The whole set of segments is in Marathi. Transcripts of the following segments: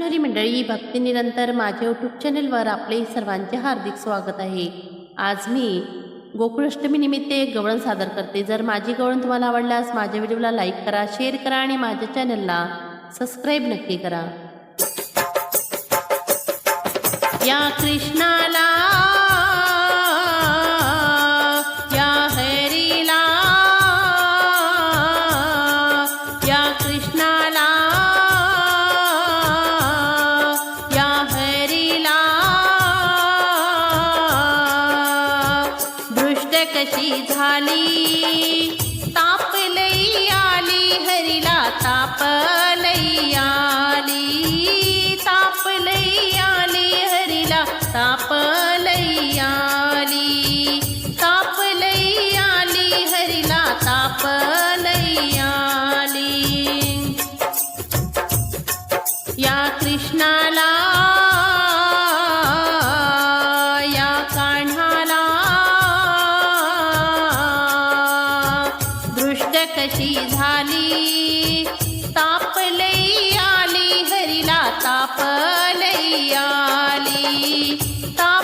कृष्णहरी मंडळी भक्ती निरंतर माझ्या यूट्यूब चॅनलवर आपले सर्वांचे हार्दिक स्वागत आहे. आज मी गोकुळाष्टमी निमित्त एक गवळण सादर करते. जर माझी गवळण तुम्हाला आवडल्यास माझ्या व्हिडिओला लाईक करा शेअर करा आणि माझ्या चॅनलला सबस्क्राईब नक्की करा. या कृष्णाला कशी झाली. ताप लई आली हरीला ताप लई आली. ताप लई आली हरीला ताप लई आली. ताप लई आली हरीला ताप लई आली. या कृष्णाला कशी झाली? ताप लई आली हरीला ताप लई आली. ताप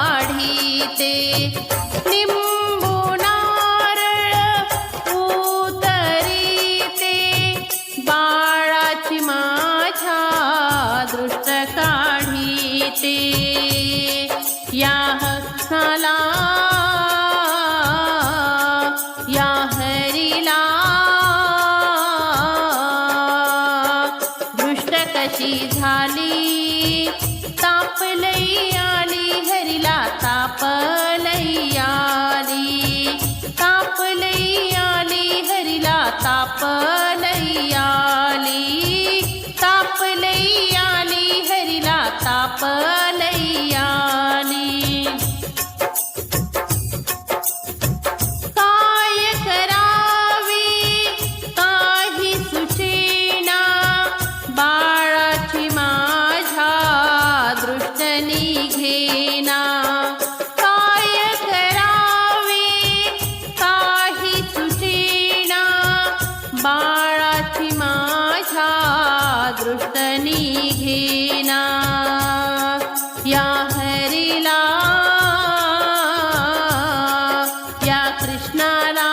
काढीते. निंबू नारळ उतरीते. बाळाची माझ्या दृष्ट काढीते. दृष्ट कशी झाली तापलई आली हरीला तापलई आली. तापलई आली हरीला ताप दृष्ट घेना या हरीला या कृष्णाला.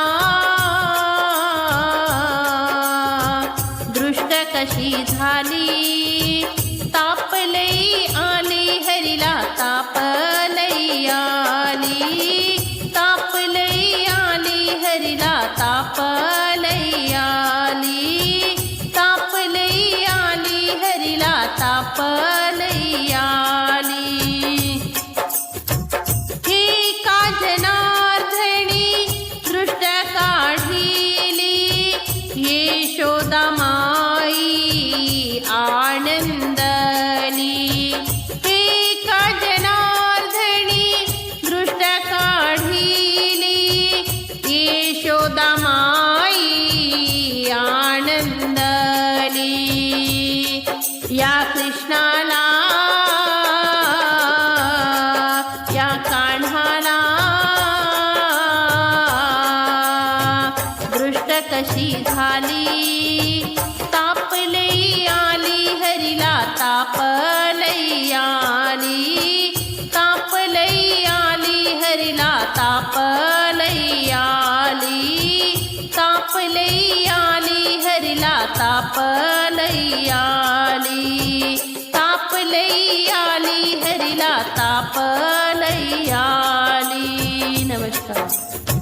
दृष्ट कशी झाली? तापलई आली हरीला ताप लई आली. ताप लई आली हरीला ताप यशोदा माई आनंदली. हे का जनार्दनी दृष्ट काढिली. यशोदा माई आनंदली. या कृष्णाला कशी झाली. तापलई आली हरिला तापलई आली. तापलई आली हरिला तापलई आली. तापलई आली हरिला तापलई आली. तापलई आली हरिला तापलई आली. नमस्कार.